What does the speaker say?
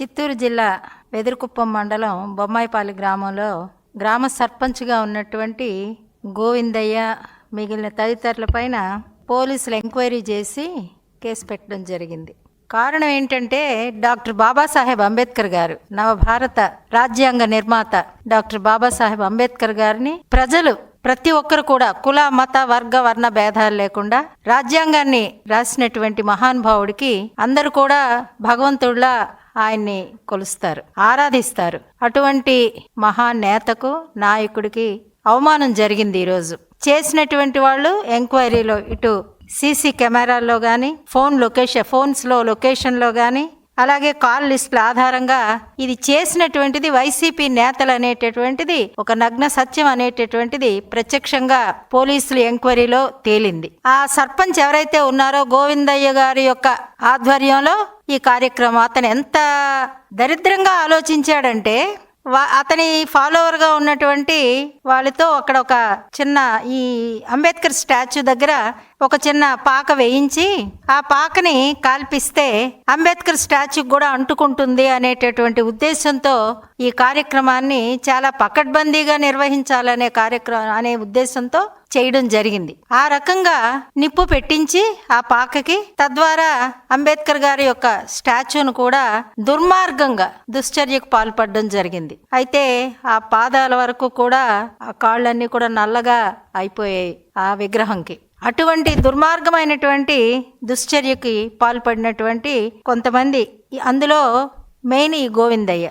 చిత్తూరు జిల్లా వెదురుకుప్పం మండలం బొమ్మాయిపాలి గ్రామంలో గ్రామ సర్పంచ్గా ఉన్నటువంటి గోవిందయ్య మిగిలిన తదితరులపైన పోలీసులు ఎంక్వైరీ చేసి కేసు పెట్టడం జరిగింది. కారణం ఏంటంటే డాక్టర్ బాబాసాహెబ్ అంబేద్కర్ గారు నవభారత రాజ్యాంగ నిర్మాత డాక్టర్ బాబాసాహెబ్ అంబేద్కర్ గారిని ప్రజలు ప్రతి ఒక్కరు కూడా కుల మత వర్గ వర్ణ భేదాలు లేకుండా రాజ్యాంగాన్ని రాసినటువంటి మహానుభావుడికి అందరూ కూడా భగవంతుడిలా ఆయన్ని కొలుస్తారు ఆరాధిస్తారు. అటువంటి మహానేతకు నాయకుడికి అవమానం జరిగింది ఈరోజు. చేసినటువంటి వాళ్ళు ఎంక్వైరీలో ఇటు సీసీ కెమెరాల్లో కానీ ఫోన్ లొకేషన్ ఫోన్స్లో లొకేషన్లో కానీ అలాగే కాల్ లిస్టుల ఆధారంగా ఇది చేసినటువంటిది వైసీపీ నేతలు అనేటటువంటిది ఒక నగ్న సత్యం అనేటటువంటిది ప్రత్యక్షంగా పోలీసులు ఎంక్వైరీలో తేలింది. ఆ సర్పంచ్ ఎవరైతే ఉన్నారో గోవిందయ్య గారి యొక్క ఆధ్వర్యంలో ఈ కార్యక్రమం అతను ఎంత దరిద్రంగా ఆలోచించాడంటే అతని ఫాలోవర్గా ఉన్నటువంటి వాళ్ళతో అక్కడ ఒక చిన్న ఈ అంబేద్కర్ స్టాచ్యూ దగ్గర ఒక చిన్న పాక వేయించి ఆ పాకని కాల్పిస్తే అంబేద్కర్ స్టాచ్యూ కూడా అంటుకుంటుంది అనేటటువంటి ఉద్దేశంతో ఈ కార్యక్రమాన్ని చాలా పకడ్బందీగా నిర్వహించాలనే కార్యక్రమం అనే ఉద్దేశంతో చేయడం జరిగింది. ఆ రకంగా నిప్పు పెట్టించి ఆ పాకకి తద్వారా అంబేద్కర్ గారి యొక్క స్టాచ్యూను కూడా దుర్మార్గంగా దుశ్చర్యకు పాల్పడడం జరిగింది. అయితే ఆ పాదాల వరకు కూడా ఆ కాళ్ళన్నీ కూడా నల్లగా అయిపోయాయి ఆ విగ్రహంకి. అటువంటి దుర్మార్గమైనటువంటి దుశ్చర్యకి పాల్పడినటువంటి కొంతమంది అందులో మెయిన్ ఈ గోవిందయ్య.